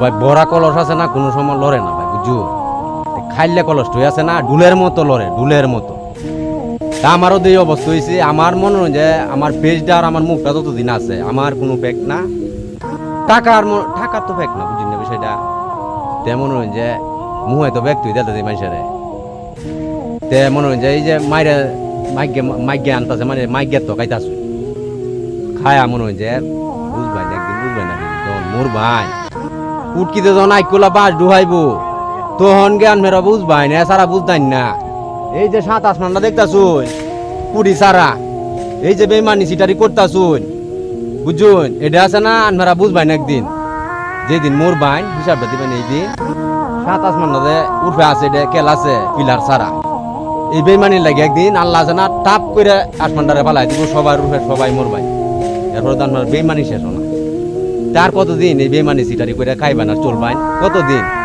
ভাই, বড়া কলস আছে না, কোনো সময় লড়ে না ভাই বুঝু খাইলে কলস তুই আছে না, ডুলের মতো লড়ে, ডুলের মতো। তা আমারও এই অবস্থা হয়েছে আমার মনে হয় যে আমার পেজটা আর আমার মুখটা যতদিন আছে, আমার কোনো ফেক না। টাকার টাকার তো ফেক না বুঝলি না বিষয়টা? তে মনে হয় যে মুহে তো ব্যক্তি দিতে দিই মানুষের। তে মনে হয় যে এই যে মাইরে মাইকে মাইকে আনতাছে মানে মাইকে তো খাইতাছে। খায়া মনে হয় যে, বুঝবাই না একদিন, বুঝবাই না। মোর ভাই। উটকিতে যখন আইকুলা বাস ডুহাইবো তখন জ্ঞান মেরা বুঝবাই না সারা বুঝতাই না। এই যে সাত আসমানটা দেখতাছুন পুরি সারা এই যে বেমানি সিটারি করতাছুন বুঝুন, এটা আছে না আনমেরা বুঝবাই না একদিন। যেদিন মোর বাইন হিসাবটা দিবেন এই দিন। সাত আসমানটাতে উঠে আছে, এটা কেল আছে, পিলার সারা এই বেমানির লাগে একদিন আল্লাহ আছে না টাপ করে আসমানটারে ফালাই দিব সবাই রুফে সবাই মোর ভাই এরপর তো আপনার বেমানি শেষ না। তার কতদিন এই বেমানি সিটারি করে খাইবেন আর চলবেন? কতদিন?